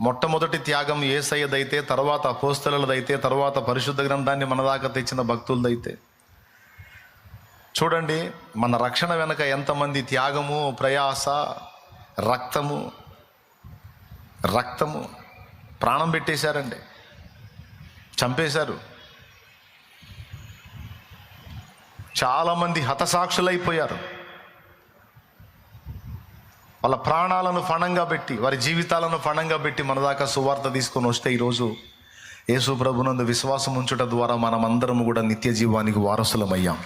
మొట్టమొదటి త్యాగం ఏసయ్యదైతే తర్వాత అపోస్తలదైతే తర్వాత పరిశుద్ధ గ్రంథాన్ని మన దాకా తెచ్చిన భక్తులదైతే. చూడండి మన రక్షణ వెనక ఎంతమంది త్యాగము ప్రయాస రక్తము రక్తము ప్రాణం పెట్టేశారండి. చంపేశారు. చాలామంది హతసాక్షులైపోయారు. వాళ్ళ ప్రాణాలను ఫణంగా పెట్టి వారి జీవితాలను ఫణంగా పెట్టి మన దాకా సువార్త తీసుకొని వస్తే ఈరోజు యేసు ప్రభునందు విశ్వాసం ఉంచుట ద్వారా మనమందరం కూడా నిత్య జీవానికి వారసులమయ్యాం.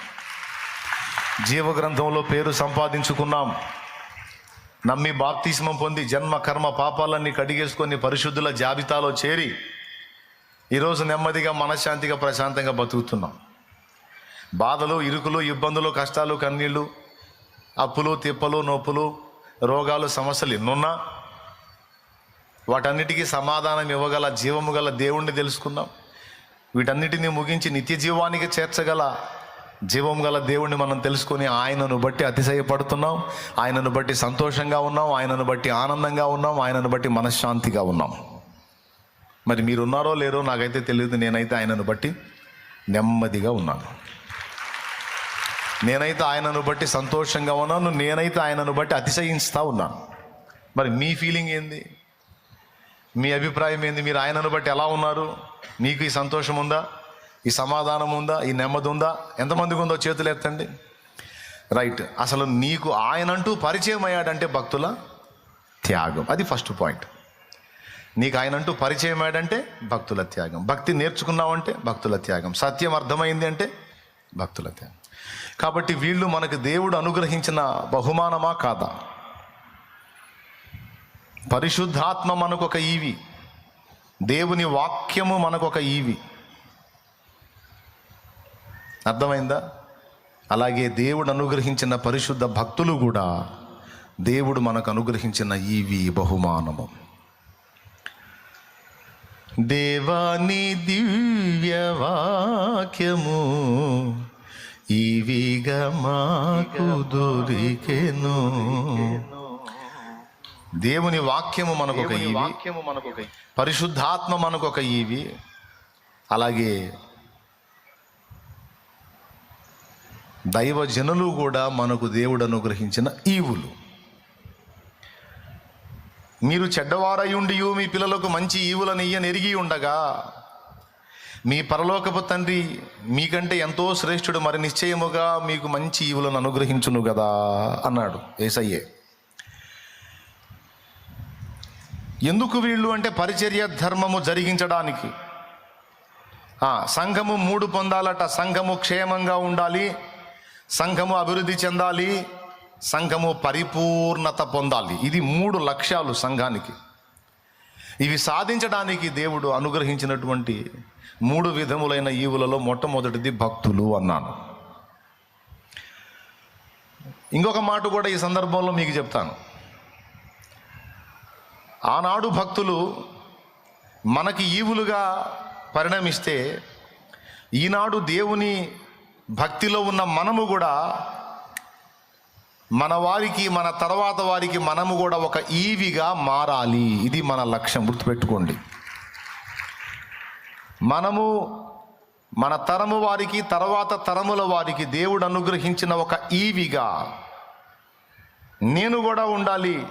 జీవ గ్రంథంలో పేరు సంపాదించుకున్నాం. నమ్మి బాప్తిస్మం పొంది జన్మ కర్మ పాపాలన్నీ కడిగేసుకొని పరిశుద్ధుల జాబితాలో చేరి ఈరోజు నెమ్మదిగా మనశ్శాంతిగా ప్రశాంతంగా బతుకుతున్నాం. బాధలు ఇరుకులు ఇబ్బందులు కష్టాలు కన్నీళ్ళు అప్పులు తిప్పలు నొప్పులు రోగాలు సమస్యలు ఎన్నున్నా వాటన్నిటికీ సమాధానం ఇవ్వగల జీవము గల దేవుణ్ణి తెలుసుకుందాం. వీటన్నిటిని ముగించి నిత్య జీవానికి చేర్చగల జీవం గల దేవుణ్ణి మనం తెలుసుకొని ఆయనను బట్టి అతిశయపడుతున్నాం. ఆయనను బట్టి సంతోషంగా ఉన్నాం. ఆయనను బట్టి ఆనందంగా ఉన్నాం. ఆయనను బట్టి మనశ్శాంతిగా ఉన్నాం. మరి మీరున్నారో లేరో నాకైతే తెలియదు నేనైతే ఆయనను బట్టి నెమ్మదిగా ఉన్నాను. నేనైతే ఆయనను బట్టి సంతోషంగా ఉన్నాను నేనైతే ఆయనను బట్టి అతిశయిస్తూ ఉన్నాను. మరి మీ ఫీలింగ్ ఏంది? మీ అభిప్రాయం ఏంది? మీరు ఆయనను బట్టి ఎలా ఉన్నారు? మీకు ఈ సంతోషం ఉందా? ఈ సమాధానం ఉందా? ఈ నెమ్మది ఉందా? ఎంతమందికి ఉందో చేతులు ఎత్తండి. రైట్ అసలు నీకు ఆయనంటూ పరిచయం అయ్యాడంటే భక్తుల త్యాగం. అది ఫస్ట్ పాయింట్ నీకు ఆయనంటూ పరిచయం అయ్యాడంటే భక్తుల త్యాగం. భక్తి నేర్చుకున్నావంటే భక్తుల త్యాగం. సత్యం అర్థమైంది అంటే భక్తుల త్యాగం. కాబట్టి వీళ్ళు మనకు దేవుడు అనుగ్రహించిన బహుమానమా కాదా? పరిశుద్ధాత్మ మనకు ఒక ఈవి. దేవుని వాక్యము మనకు ఒక ఈవి. అర్థమైందా? అలాగే దేవుడు అనుగ్రహించిన పరిశుద్ధ భక్తులు కూడా దేవుడు మనకు అనుగ్రహించిన ఈవి బహుమానము. దేవాని దివ్య వాక్యము ఈవిగా మాకు దొరికెను. దేవుని వాక్యము మనకు ఒక ఈవి వాక్యము మనకు ఒక పరిశుద్ధాత్మ మనకు ఒక ఈవి అలాగే దైవజనులు కూడా మనకు దేవుడు అనుగ్రహించిన ఈవులు. మీరు చెడ్డవారయుండి మీ పిల్లలకు మంచి ఈవులను ఇయ్యని ఎరిగి ఉండగా మీ పరలోకపు తండ్రి మీకంటే ఎంతో శ్రేష్ఠుడు మరి నిశ్చయముగా మీకు మంచి ఈవులను అనుగ్రహించును కదా అన్నాడు ఏసయ్యే. ఎందుకు వీళ్ళు అంటే పరిచర్య ధర్మము జరిగించడానికి? సంఘము మూడు పొందాలట. సంఘము క్షేమంగా ఉండాలి సంఘము అభివృద్ధి చెందాలి సంఘము పరిపూర్ణత పొందాలి. ఇది మూడు లక్ష్యాలు సంఘానికి. ఇవి సాధించడానికి దేవుడు అనుగ్రహించినటువంటి మూడు విధములైన ఈవులలో మొట్టమొదటిది భక్తులు అన్నాను. ఇంకొక మాట కూడా ఈ సందర్భంలో మీకు చెప్తాను. ఆనాడు భక్తులు మనకి ఈవులుగా పరిణమిస్తే ఈనాడు దేవుని భక్తిలో ఉన్న మనము కూడా మన వారికి మన తర్వాత వారికి మనము కూడా ఒక ఈవిగా మారాలి. ఇది మన లక్ష్యం. గుర్తుపెట్టుకోండి. మనము మన తరము వారికి తర్వాత తరముల వారికి దేవుడు అనుగ్రహించిన ఒక ఈవిగా నేను కూడా ఉండాలి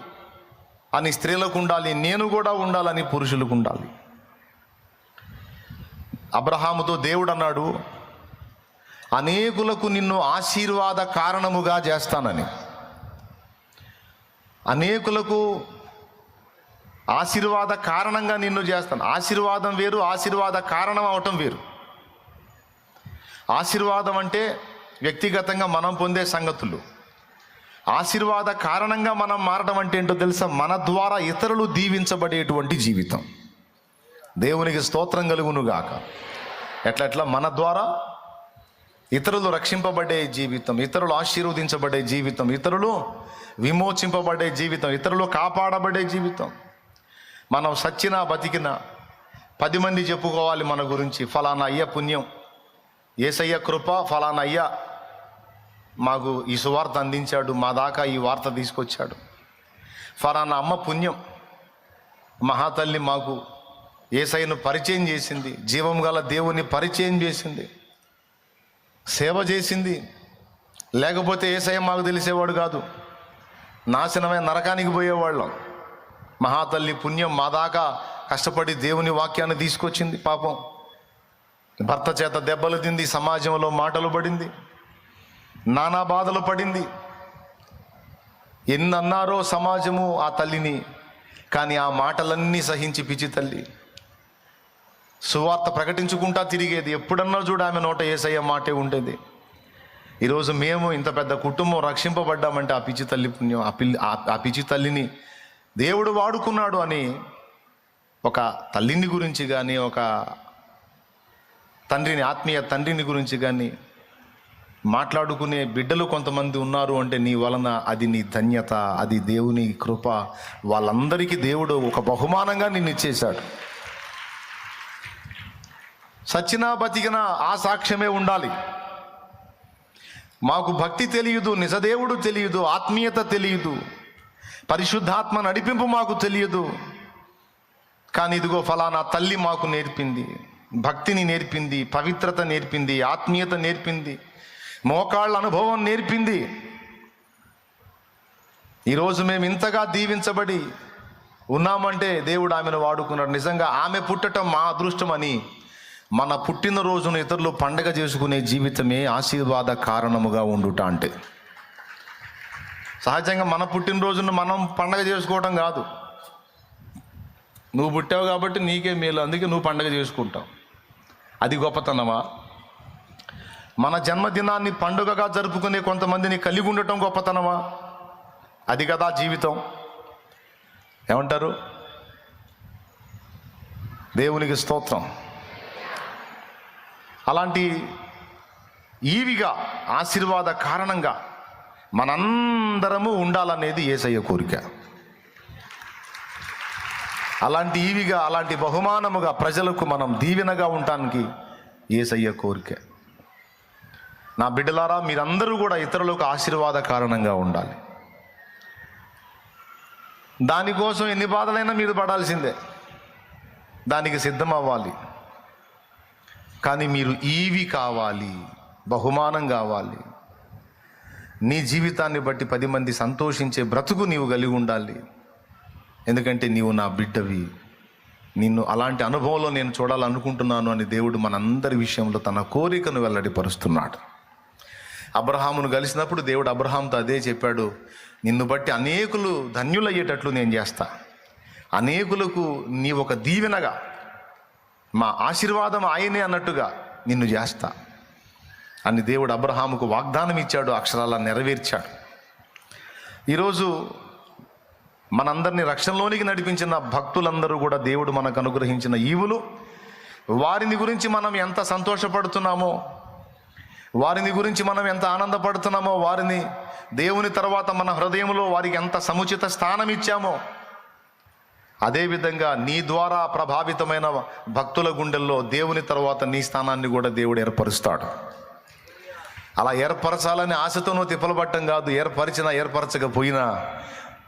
అని స్త్రీలకు ఉండాలి నేను కూడా ఉండాలని పురుషులకు ఉండాలి. అబ్రహాముతో దేవుడు అన్నాడు అనేకులకు నిన్ను ఆశీర్వాద కారణముగా చేస్తానని. అనేకులకు ఆశీర్వాద కారణంగా నిన్ను చేస్తాను. ఆశీర్వాదం వేరు ఆశీర్వాద కారణం అవటం వేరు. ఆశీర్వాదం అంటే వ్యక్తిగతంగా మనం పొందే సంగతులు. ఆశీర్వాద కారణంగా మనం మారడం అంటే ఏంటో తెలుసా? మన ద్వారా ఇతరులు దీవించబడేటువంటి జీవితం. దేవునికి స్తోత్రం కలుగును గాక. ఎట్లా మన ద్వారా ఇతరులు రక్షింపబడే జీవితం ఇతరులు ఆశీర్వదించబడే జీవితం ఇతరులు విమోచింపబడే జీవితం ఇతరులు కాపాడబడే జీవితం. మనం సచ్చినా బతికినా పది మంది చెప్పుకోవాలి మన గురించి. ఫలానా అయ్య పుణ్యం. ఏసయ్య కృప ఫలానా అయ్య మాకు ఈ సువార్త అందించాడు. మా దాకా ఈ వార్త తీసుకొచ్చాడు. ఫలానా అమ్మ పుణ్యం. మహాతల్లి మాకు ఏసైను పరిచయం చేసింది. జీవం గల దేవుని పరిచయం చేసింది. సేవ చేసింది. లేకపోతే ఏసయ్య మాకు తెలిసేవాడు కాదు. నాశనమైన నరకానికి పోయేవాళ్ళం. మహాతల్లి పుణ్యం మా దాకా కష్టపడి దేవుని వాక్యాన్ని తీసుకొచ్చింది పాపం. భర్త చేత దెబ్బలు తింది సమాజంలో మాటలు పడింది నానా బాధలు పడింది. ఎన్నన్నారో సమాజము ఆ తల్లిని కానీ ఆ మాటలన్నీ సహించి పిచ్చి తల్లి. సువార్త ప్రకటించుకుంటా తిరిగేది ఎప్పుడన్నా చూడ ఆమె నోట ఏసయ్య మాటే ఉండేది. ఈరోజు మేము ఇంత పెద్ద కుటుంబం రక్షింపబడ్డామంటే ఆ పిచ్చి తల్లి పుణ్యం ఆ పిల్లి ఆ- ఆ పిచ్చి తల్లిని దేవుడు వాడుకున్నాడు అని ఒక తల్లిని గురించి కానీ ఒక తండ్రిని ఆత్మీయ తండ్రిని గురించి కానీ మాట్లాడుకునే బిడ్డలు కొంతమంది ఉన్నారు అంటే నీ వలన అది నీ ధన్యత అది దేవుని కృప. వాళ్ళందరికీ దేవుడు ఒక బహుమానంగా నిన్ను ఇచ్చేశాడు. సచ్చినా బతికిన ఆ సాక్ష్యమే ఉండాలి. మాకు భక్తి తెలియదు నిజదేవుడు తెలియదు ఆత్మీయత తెలియదు. పరిశుద్ధాత్మ నడిపింపు మాకు తెలియదు. కానీ ఇదిగో ఫలానా తల్లి మాకు నేర్పింది. భక్తిని నేర్పింది పవిత్రత నేర్పింది ఆత్మీయత నేర్పింది మోకాళ్ళ అనుభవం నేర్పింది. ఈరోజు మేము ఇంతగా దీవించబడి ఉన్నామంటే దేవుడు ఆమెను వాడుకున్నాడు. నిజంగా ఆమె పుట్టటం మా అదృష్టం అని మన పుట్టినరోజును ఇతరులు పండగ చేసుకునే జీవితమే ఆశీర్వాద కారణముగా ఉండుట అంటే. సహజంగా మన పుట్టినరోజును మనం పండగ చేసుకోవడం కాదు. నువ్వు పుట్టావు కాబట్టి నీకే మేలు అందుకే నువ్వు పండగ చేసుకుంటావు. అది గొప్పతనమా? మన జన్మదినాన్ని పండుగగా జరుపుకునే కొంతమందిని కలిగి ఉండటం గొప్పతనమా? అది కదా జీవితం. ఏమంటారు? దేవునికి స్తోత్రం. అలాంటి ఈవిగా ఆశీర్వాద కారణంగా మనందరము ఉండాలనేది ఏసయ్య కోరిక. అలాంటి ఈవిగా అలాంటి బహుమానముగా ప్రజలకు మనం దీవెనగా ఉండటానికి ఏసయ్య కోరిక. నా బిడ్డలారా మీరందరూ కూడా ఇతరులకు ఆశీర్వాద కారణంగా ఉండాలి. దానికోసం ఎన్ని బాధలైనా మీరు పడాల్సిందే. దానికి సిద్ధం అవ్వాలి కానీ మీరు ఈవి కావాలి బహుమానం కావాలి. నీ జీవితాన్ని బట్టి పది మంది సంతోషించే బ్రతుకు నీవు కలిగి ఉండాలి. ఎందుకంటే నీవు నా బిడ్డవి. నిన్ను అలాంటి అనుభవంలో నేను చూడాలనుకుంటున్నాను అని దేవుడు మనందరి విషయంలో తన కోరికను వెల్లడిపరుస్తున్నాడు. అబ్రహామును కలిసినప్పుడు దేవుడు అబ్రహాంతో అదే చెప్పాడు నిన్ను బట్టి అనేకులు ధన్యులయ్యేటట్లు నేను చేస్తా. అనేకులకు నీ ఒక దీవెనగా మా ఆశీర్వాదం ఆయనే అన్నట్టుగా నిన్ను చేస్తా. అని దేవుడు అబ్రహాముకు వాగ్దానం ఇచ్చాడు అక్షరాల నెరవేర్చాడు. ఈరోజు మనందరినీ రక్షణలోనికి నడిపించిన భక్తులందరూ కూడా దేవుడు మనకు అనుగ్రహించిన ఈవులు. వారిని గురించి మనం ఎంత సంతోషపడుతున్నామో వారిని గురించి మనం ఎంత ఆనందపడుతున్నామో వారిని దేవుని తర్వాత మన హృదయంలో వారికి ఎంత సముచిత స్థానం ఇచ్చామో అదేవిధంగా నీ ద్వారా ప్రభావితమైన భక్తుల గుండెల్లో దేవుని తర్వాత నీ స్థానాన్ని కూడా దేవుడు ఏర్పరుస్తాడు. అలా ఏర్పరచాలని ఆశతోనూ తిప్పలబట్టం కాదు ఏర్పరిచినా ఏర్పరచకపోయినా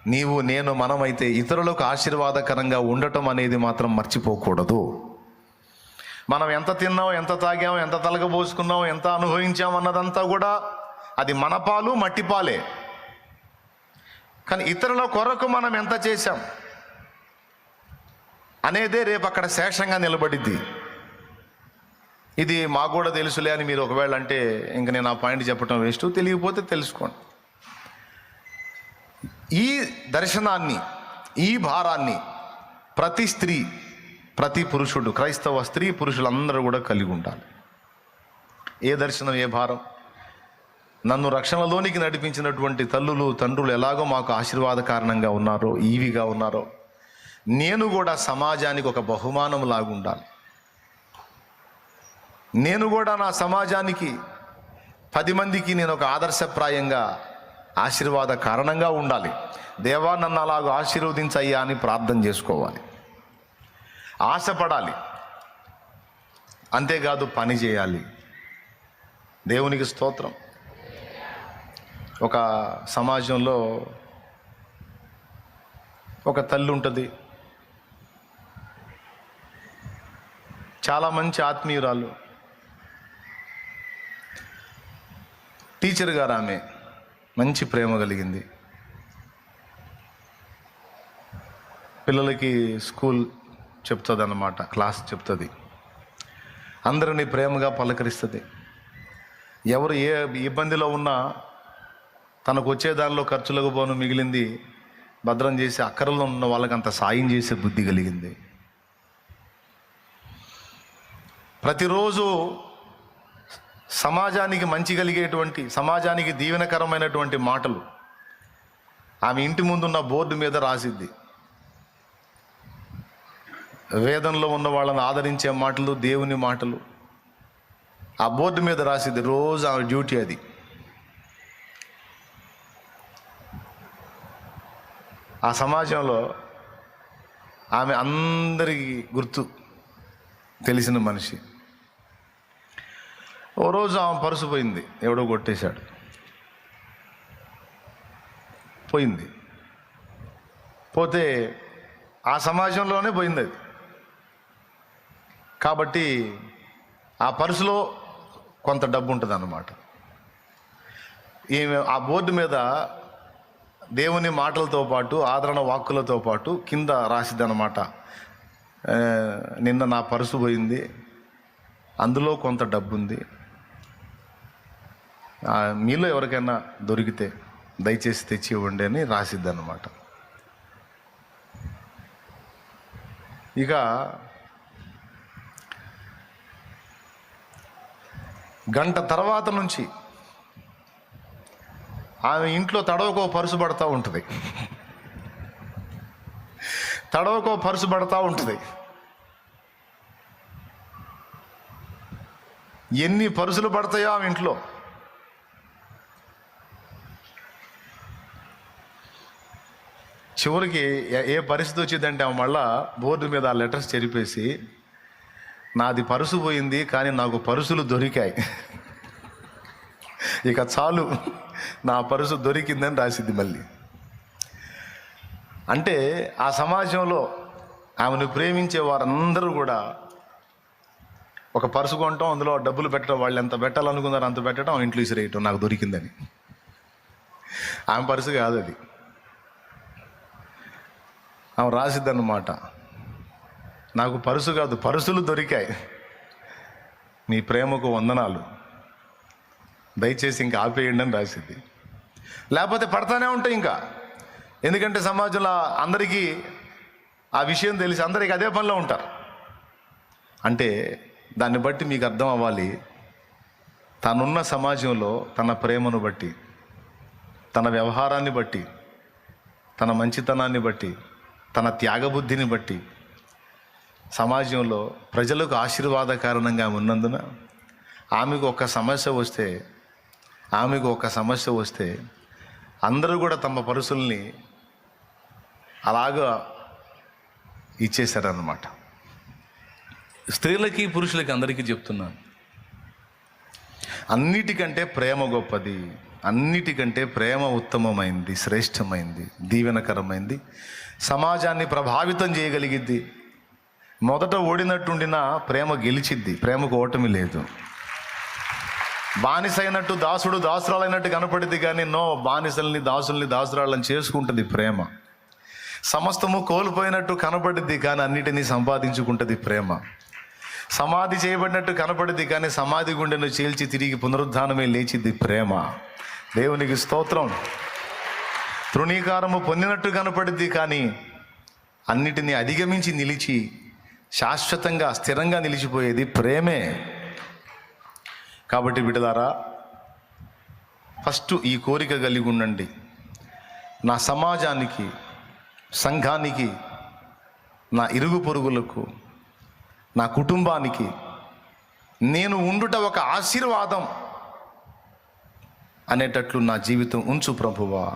నీవు నేను మనమైతే ఇతరులకు ఆశీర్వాదకరంగా ఉండటం అనేది మాత్రం మర్చిపోకూడదు. మనం ఎంత తిన్నాం ఎంత తాగాం ఎంత తలగబోసుకున్నాం ఎంత అనుభవించాం అన్నదంతా కూడా అది మన పాలు మట్టి పాలే. కానీ ఇతరుల కొరకు మనం ఎంత చేశాం అనేదే రేపు అక్కడ శేషంగా నిలబడిద్ది. ఇది మాకు కూడా తెలుసులే అని మీరు ఒకవేళ అంటే ఇంక నేను ఆ పాయింట్ చెప్పడం వేస్ట్. తెలియకపోతే తెలుసుకోండి. ఈ దర్శనాన్ని ఈ భారాన్ని ప్రతి స్త్రీ ప్రతి పురుషుడు క్రైస్తవ స్త్రీ పురుషులందరూ కూడా కలిగి ఉండాలి. ఏ దర్శనం ఏ భారం? నన్ను రక్షణలోనికి నడిపించినటువంటి తల్లులు తండ్రులు ఎలాగో మాకు ఆశీర్వాద కారణంగా ఉన్నారో ఈవిగా ఉన్నారో నేను కూడా సమాజానికి ఒక బహుమానం లాగుండాలి నేను కూడా నా సమాజానికి పది మందికి నేను ఒక ఆదర్శప్రాయంగా ఆశీర్వాద కారణంగా ఉండాలి. దేవా నన్ను అలాగ ఆశీర్వదించయ్యా అని ప్రార్థన చేసుకోవాలి. ఆశపడాలి. అంతేకాదు పని చేయాలి. దేవునికి స్తోత్రం. ఒక సమాజంలో ఒక తల్లి ఉంటుంది. చాలా మంచి ఆత్మీయురాలు. టీచర్ గారు ఆమె. మంచి ప్రేమ కలిగింది. పిల్లలకి స్కూల్ చెప్తుంది అన్నమాట క్లాస్ చెప్తుంది. అందరినీ ప్రేమగా పలకరిస్తుంది. ఎవరు ఏ ఇబ్బందిలో ఉన్నా తనకు వచ్చే దానిలో ఖర్చులకు పోను మిగిలింది భద్రం చేసి అక్కరలో ఉన్న వాళ్ళకి అంత సాయం చేసే బుద్ధి కలిగింది. ప్రతిరోజు సమాజానికి మంచి కలిగేటువంటి సమాజానికి దీవెనకరమైనటువంటి మాటలు ఆమె ఇంటి ముందున్న బోర్డు మీద రాసిద్ది. వేదంలో ఉన్న వాళ్ళని ఆదరించే మాటలు దేవుని మాటలు ఆ బోర్డు మీద రాసిద్ది రోజు ఆమె డ్యూటీ అది. ఆ సమాజంలో ఆమె అందరికీ గుర్తు తెలిసిన మనిషి. ఓ రోజు ఆమె పరుసు పోయింది. ఎవడో కొట్టేశాడు. పోయింది. పోతే ఆ సమాజంలోనే పోయింది అది. కాబట్టి ఆ పర్సులో కొంత డబ్బు ఉంటుంది అన్నమాట ఈమె ఆ బోర్డు మీద దేవుని మాటలతో పాటు ఆదరణ వాక్కులతో పాటు కింద రాసిద్ది అనమాట నిన్న నా పర్సు పోయింది. అందులో కొంత డబ్బు ఉంది మీలో ఎవరికైనా దొరికితే దయచేసి తెచ్చి ఇవ్వండి అని రాసిద్ది అనమాట ఇక గంట తర్వాత నుంచి ఆమె ఇంట్లో తడవకో పరుసు పడతా ఉంటుంది. తడవకో పరుసు పడతా ఉంటుంది. ఎన్ని పరుసులు పడతాయో ఆమె ఇంట్లో? చివరికి ఏ- ఏ పరిస్థితి వచ్చిందంటే ఆమె మళ్ళా బోర్డు మీద ఆ లెటర్స్ చెరిపేసి నాది పరుసు పోయింది కానీ నాకు పరుసులు దొరికాయి. ఇక చాలు నా పరుసు దొరికిందని రాసింది మళ్ళీ. అంటే ఆ సమాజంలో ఆమెను ప్రేమించే వారందరూ కూడా ఒక పరుసు కొనటం అందులో డబ్బులు పెట్టడం వాళ్ళు ఎంత పెట్టాలనుకున్నారో అంత పెట్టడం ఇంట్లో ఇసిరేయటం నాకు దొరికిందని. ఆమె పరుసు కాదు అది. ఆమె రాసిద్దన్నమాట. నాకు పరుసు కాదు పరుసులు దొరికాయి. మీ ప్రేమకు వందనాలు. దయచేసి ఇంకా ఆపేయండి అని రాసింది లేకపోతే పడతానే ఉంటాయి ఇంకా. ఎందుకంటే సమాజంలో అందరికీ ఆ విషయం తెలిసి అందరికీ అదే పనిలో ఉంటారు అంటే దాన్ని బట్టి మీకు అర్థం అవ్వాలి. తనున్న సమాజంలో తన ప్రేమను బట్టి తన వ్యవహారాన్ని బట్టి తన మంచితనాన్ని బట్టి తన త్యాగబుద్ధిని బట్టి సమాజంలో ప్రజలకు ఆశీర్వాద కారణంగా ఉన్నందున ఆమెకు ఒక సమస్య వస్తే ఆమెకు ఒక సమస్య వస్తే అందరూ కూడా తమ పరుసుల్ని అలాగా ఇచ్చేశారన్నమాట. స్త్రీలకి పురుషులకి అందరికీ చెప్తున్నాను. అన్నిటికంటే ప్రేమ గొప్పది. అన్నిటికంటే ప్రేమ ఉత్తమమైంది శ్రేష్టమైంది దీవెనకరమైంది. సమాజాన్ని ప్రభావితం చేయగలిగిద్ది. మొదట ఓడినట్టుండిన ప్రేమ గెలిచిద్ది. ప్రేమకు ఓటమి లేదు. బానిసైనట్టు దాసుడు దాసురాలైనట్టు కనపడింది కానీ నో బానిసల్ని దాసుల్ని దాసురాళ్ళని చేసుకుంటుంది ప్రేమ. సమస్తము కోల్పోయినట్టు కనపడిద్ది కానీ అన్నిటినీ సంపాదించుకుంటుంది ప్రేమ. సమాధి చేయబడినట్టు కనపడిద్ది కానీ సమాధి గుండెను చీల్చి తిరిగి పునరుద్ధానమే లేచిద్ది ప్రేమ. దేవునికి స్తోత్రం. తృణీకారము పొందినట్టు కనపడింది కానీ అన్నిటినీ అధిగమించి నిలిచి శాశ్వతంగా స్థిరంగా నిలిచిపోయేది ప్రేమే. కాబట్టి బిడ్డలారా ఫస్ట్ ఈ కోరిక కలిగి ఉండండి. నా సమాజానికి సంఘానికి నా ఇరుగు పొరుగులకు నా కుటుంబానికి నేను ఉండుట ఒక ఆశీర్వాదం. అనేటట్లు నా జీవితం ఉంచు ప్రభువా.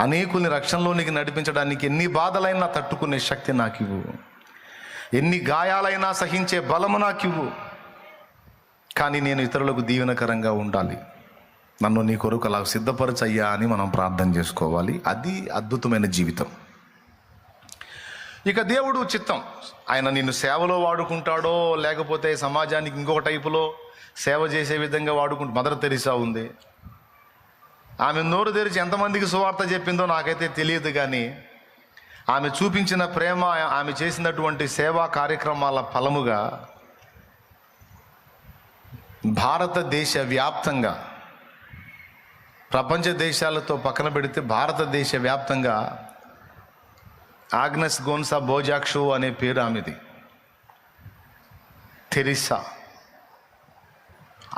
అనేకుల్ని రక్షణలోనికి నడిపించడానికి ఎన్ని బాధలైనా తట్టుకునే శక్తి నాకివ్వు. ఎన్ని గాయాలైనా సహించే బలము నాకివ్వు. కానీ నేను ఇతరులకు దీవెనకరంగా ఉండాలి. నన్ను నీ కొరకు అలా సిద్ధపరచయ్యా అని మనం ప్రార్థన చేసుకోవాలి. అది అద్భుతమైన జీవితం. ఇక దేవుడు చిత్తం. ఆయన నిన్ను సేవలో వాడుకుంటాడో లేకపోతే సమాజానికి ఇంకొక టైపులో సేవ చేసే విధంగా వాడుకుంటూ మదర్ తెరిసా ఉంది. ఆమె నోరు తెరిచి ఎంతమందికి సువార్త చెప్పిందో నాకైతే తెలియదు కానీ ఆమె చూపించిన ప్రేమ ఆమె చేసినటువంటి సేవా కార్యక్రమాల ఫలముగా భారతదేశ వ్యాప్తంగా ప్రపంచ దేశాలతో పక్కన పెడితే భారతదేశ వ్యాప్తంగా ఆగ్నస్ గోన్సా బోజాక్షు అనే పేరు ఆమెది. తెరిసా.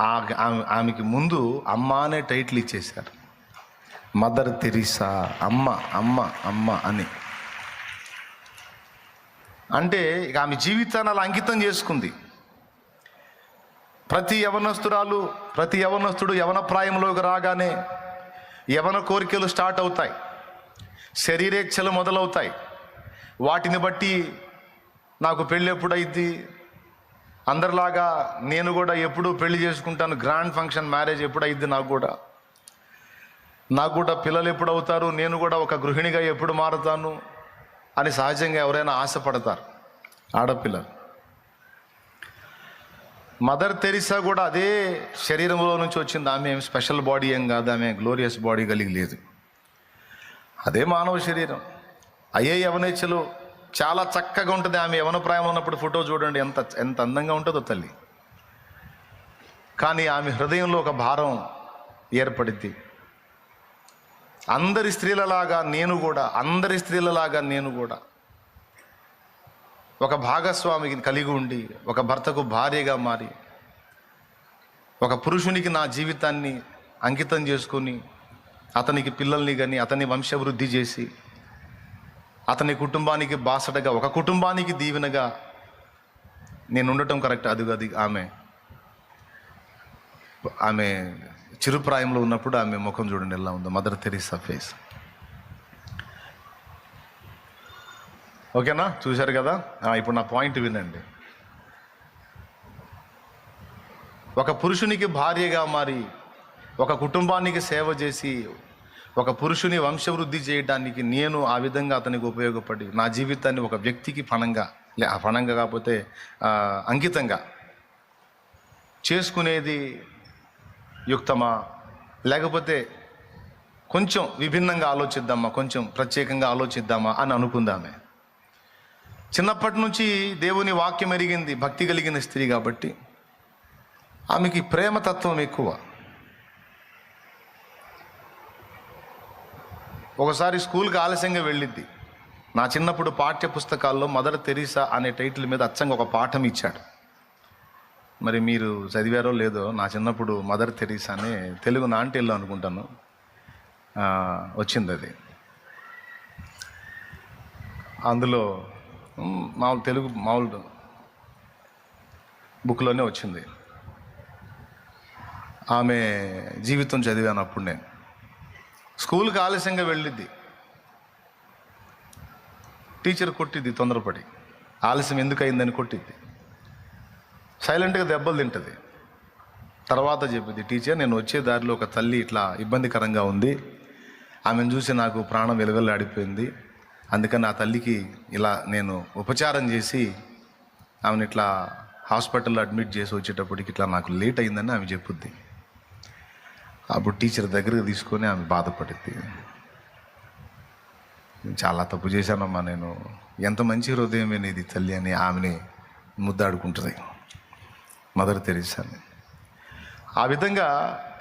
ఆమెకి ముందు అమ్మ అనే టైటిల్ ఇచ్చేశారు. మదర్ తెరీసా అమ్మ అమ్మ అమ్మ అని. అంటే ఇక ఆమె జీవితాన్ని అలా అంకితం చేసుకుంది. ప్రతి యవనస్తురాలు ప్రతి యవనస్తుడు యవన ప్రాయంలోకి రాగానే యవన కోరికలు స్టార్ట్ అవుతాయి. శరీరేచ్ఛలు మొదలవుతాయి. వాటిని బట్టి నాకు పెళ్ళి ఎప్పుడైద్ది? అందరిలాగా నేను కూడా ఎప్పుడు పెళ్ళి చేసుకుంటాను. గ్రాండ్ ఫంక్షన్ మ్యారేజ్ ఎప్పుడైద్ది నాకు కూడా. నాకు కూడా పిల్లలు ఎప్పుడు అవుతారు? నేను కూడా ఒక గృహిణిగా ఎప్పుడు మారుతాను? అని సహజంగా ఎవరైనా ఆశపడతారు. ఆడపిల్లలు. మదర్ తెరిసా కూడా అదే శరీరంలో నుంచి వచ్చింది. ఆమె ఏం స్పెషల్ బాడీ ఏం కాదు. ఆమె గ్లోరియస్ బాడీ కలిగి లేదు. అదే మానవ శరీరం. అయ్యే యవనేచ్చలు చాలా చక్కగా ఉంటుంది ఆమె యవన ఉన్నప్పుడు ఫోటో చూడండి. ఎంత ఎంత అందంగా ఉంటుందో తల్లి. కానీ ఆమె హృదయంలో ఒక భారం ఏర్పడింది అందరి స్త్రీలలాగా నేను కూడా అందరి స్త్రీలలాగా నేను కూడా ఒక భాగస్వామికి కలిగి ఉండి ఒక భర్తకు భార్యగా మారి ఒక పురుషునికి నా జీవితాన్ని అంకితం చేసుకొని అతనికి పిల్లల్ని కానీ అతని వంశవృద్ధి చేసి అతని కుటుంబానికి బాసటగా ఒక కుటుంబానికి దీవెనగా నేను ఉండటం కరెక్ట్? అది అది ఆమె. ఆమె చిరుప్రాయంలో ఉన్నప్పుడు ఆమె ముఖం చూడండి ఎలా ఉందో. Mother Teresa face. ఓకేనా? చూశారు కదా? ఇప్పుడు నా పాయింట్ వినండి. ఒక పురుషునికి భార్యగా మారి ఒక కుటుంబానికి సేవ చేసి ఒక పురుషుని వంశవృద్ధి చేయడానికి నేను ఆ విధంగా అతనికి ఉపయోగపడి నా జీవితాన్ని ఒక వ్యక్తికి పణంగా లే ఆ పణంగా కాకపోతే అంకితంగా చేసుకునేది యుక్తమా? లేకపోతే కొంచెం విభిన్నంగా ఆలోచిద్దామా? కొంచెం ప్రత్యేకంగా ఆలోచిద్దామా అని అనుకుందామే. చిన్నప్పటి నుంచి దేవుని వాక్యం ఎరిగింది భక్తి కలిగిన స్త్రీ కాబట్టి. ఆమెకి ప్రేమతత్వం ఎక్కువ. ఒకసారి స్కూల్కి ఆలస్యంగా వెళ్ళిద్ది. నా చిన్నప్పుడు పాఠ్య పుస్తకాల్లో మదర్ తెరీసా అనే టైటిల్ మీద అచ్చంగా ఒక పాఠం ఇచ్చాడు. మరి మీరు చదివారో లేదో నా చిన్నప్పుడు మదర్ తెరీసా అని తెలుగు నాంటిల్లో అనుకుంటాను. వచ్చింది అది. అందులో మామూలు తెలుగు మామూలు బుక్లోనే వచ్చింది. ఆమె జీవితం చదివాను అప్పుడు నేను. స్కూల్కి ఆలస్యంగా వెళ్ళిద్ది. టీచర్ కొట్టిద్ది తొందరపడి. ఆలస్యం ఎందుకు అయిందని కొట్టిద్ది సైలెంట్గా దెబ్బలు తింటుంది. తర్వాత చెప్పింది టీచర్ నేను వచ్చే దారిలో ఒక తల్లి ఇట్లా ఇబ్బందికరంగా ఉంది. ఆమెను చూసి నాకు ప్రాణం వెలువెల్లాడిపోయింది అందుకని ఆ తల్లికి ఇలా నేను ఉపచారం చేసి ఆమెను ఇట్లా హాస్పిటల్లో అడ్మిట్ చేసి వచ్చేటప్పటికి ఇట్లా నాకు లేట్ అయిందని ఆమె చెప్పుద్ది. అప్పుడు టీచర్ దగ్గరికి తీసుకొని ఆమె బాధపడింది. చాలా తప్పు చేశానమ్మా నేను ఎంత మంచి హృదయమే నీది తల్లి అని ఆమెని ముద్దాడుకుంటుంది మదర్ తెరీసాని. ఆ విధంగా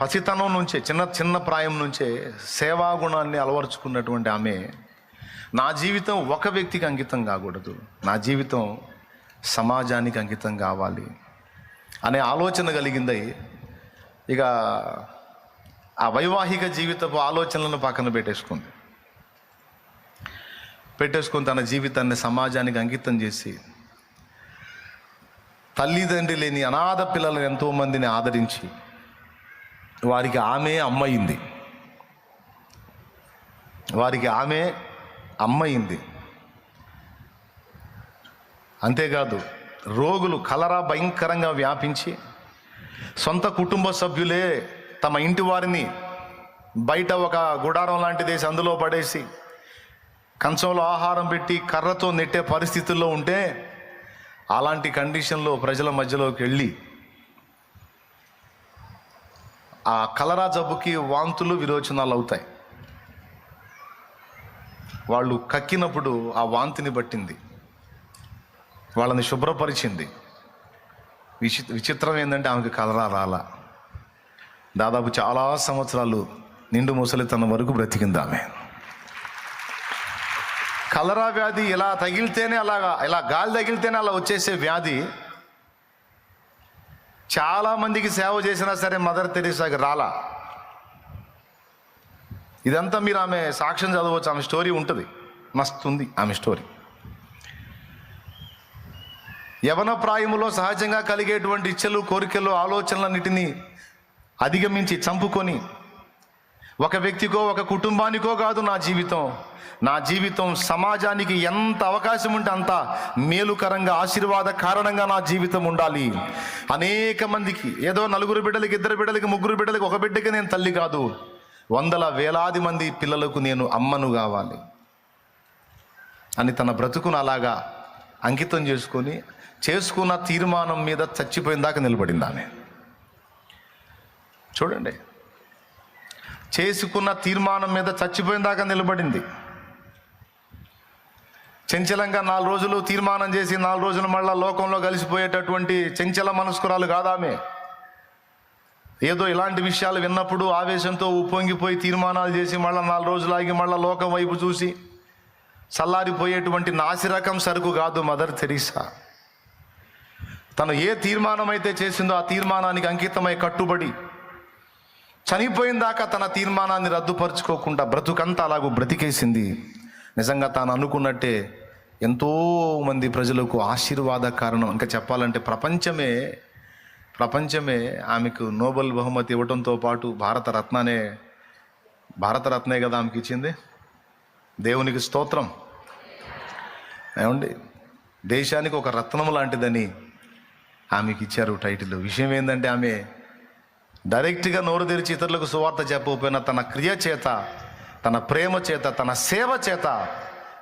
పసితనం నుంచే చిన్న చిన్న ప్రాయం నుంచే సేవా గుణాన్ని అలవరుచుకున్నటువంటి ఆమె నా జీవితం ఒక వ్యక్తికి అంకితం కాకూడదు. నా జీవితం సమాజానికి అంకితం కావాలి అనే ఆలోచన కలిగిందై ఇక ఆ వైవాహిక జీవితపు ఆలోచనలను పక్కన పెట్టేసుకుంది. పెట్టేసుకొని తన జీవితాన్ని సమాజానికి అంకితం చేసి తల్లిదండ్రి లేని అనాథ పిల్లలను ఎంతోమందిని ఆదరించి వారికి ఆమె అమ్మయింది వారికి ఆమె అమ్మయింది అంతేకాదు రోగులు కలరా భయంకరంగా వ్యాపించి సొంత కుటుంబ సభ్యులే తమ ఇంటి వారిని బయట ఒక గుడారం లాంటి దేశం అందులో పడేసి కంచంలో ఆహారం పెట్టి కర్రతో నెట్టే పరిస్థితుల్లో ఉంటే అలాంటి కండిషన్లో ప్రజల మధ్యలోకి వెళ్ళి ఆ కలరా జబ్బుకి వాంతులు విరోచనాలు అవుతాయి. వాళ్ళు కక్కినప్పుడు ఆ వాంతిని పట్టింది. వాళ్ళని శుభ్రపరిచింది. విచి విచిత్రం ఏంటంటే ఆమెకి కలరా రాలా. దాదాపు చాలా సంవత్సరాలు నిండు ముసలితనం వరకు బ్రతికింది ఆమె కలరా వ్యాధి ఇలా తగిలితేనే అలాగా ఇలా గాలి తగిలితేనే అలా వచ్చేసే వ్యాధి. చాలా మందికి సేవ చేసినా సరే మదర్ తెరీసాకి రాలా. ఇదంతా మీరు ఆమె సాక్ష్యం చదవచ్చు ఆమె స్టోరీ ఉంటుంది. మస్తు ఉంది ఆమె స్టోరీ. యవన ప్రాయములో సహజంగా కలిగేటువంటి ఇచ్చలు కోరికలు ఆలోచనలన్నిటినీ అధిగమించి చంపుకొని ఒక వ్యక్తికో ఒక కుటుంబానికో కాదు నా జీవితం. నా జీవితం సమాజానికి ఎంత అవకాశం ఉంటే అంత మేలుకరంగా ఆశీర్వాద కారణంగా నా జీవితం ఉండాలి. అనేక మందికి ఏదో నలుగురు బిడ్డలకి ఇద్దరు బిడ్డలకి ముగ్గురు బిడ్డలకి ఒక బిడ్డకి నేను తల్లి కాదు. వందల వేలాది మంది పిల్లలకు నేను అమ్మను కావాలి. అని తన బ్రతుకును అలాగా అంకితం చేసుకొని చేసుకున్న తీర్మానం మీద చచ్చిపోయిన దాకా నిలబడింది ఆమె. చూడండి. చేసుకున్న తీర్మానం మీద చచ్చిపోయిన దాకా నిలబడింది. చంచలంగా నాలుగు రోజులు తీర్మానం చేసి నాలుగు రోజులు మళ్ళా లోకంలో కలిసిపోయేటటువంటి చంచల మనస్కురాలు కాదామే. ఏదో ఇలాంటి విషయాలు విన్నప్పుడు ఆవేశంతో ఉప్పొంగిపోయి తీర్మానాలు చేసి మళ్ళీ నాలుగు రోజులు ఆగి మళ్ళీ లోకం వైపు చూసి చల్లారిపోయేటువంటి నాసిరకం సరుకు కాదు మదర్ తెరీసా. తను ఏ తీర్మానం అయితే చేసిందో ఆ తీర్మానానికి అంకితమై కట్టుబడి చనిపోయిన దాకా తన తీర్మానాన్ని రద్దుపరుచుకోకుండా బ్రతుకంతా అలాగూ బ్రతికేసింది. నిజంగా తాను అనుకున్నట్టే ఎంతో మంది ప్రజలకు ఆశీర్వాద కారణం. ఇంకా చెప్పాలంటే ప్రపంచమే ప్రపంచమే ఆమెకు నోబెల్ బహుమతి ఇవ్వడంతో పాటు భారతరత్ననే భారతరత్నే కదా ఆమెకి ఇచ్చింది. దేవునికి స్తోత్రం. ఏమండి దేశానికి ఒక రత్నం లాంటిదని ఆమెకి ఇచ్చారు టైటిల్. విషయం ఏంటంటే ఆమె డైరెక్ట్గా నోరు తెరిచి ఇతరులకు సువార్త చెప్పకపోయినా తన క్రియ చేత తన ప్రేమ చేత తన సేవ చేత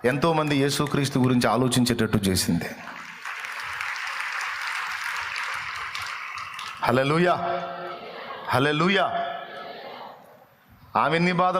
ఎంతోమంది యేసుక్రీస్తు గురించి ఆలోచించేటట్టు చేసింది. హలలుయా హలలుయా ఆమె ఎన్ని బాధలు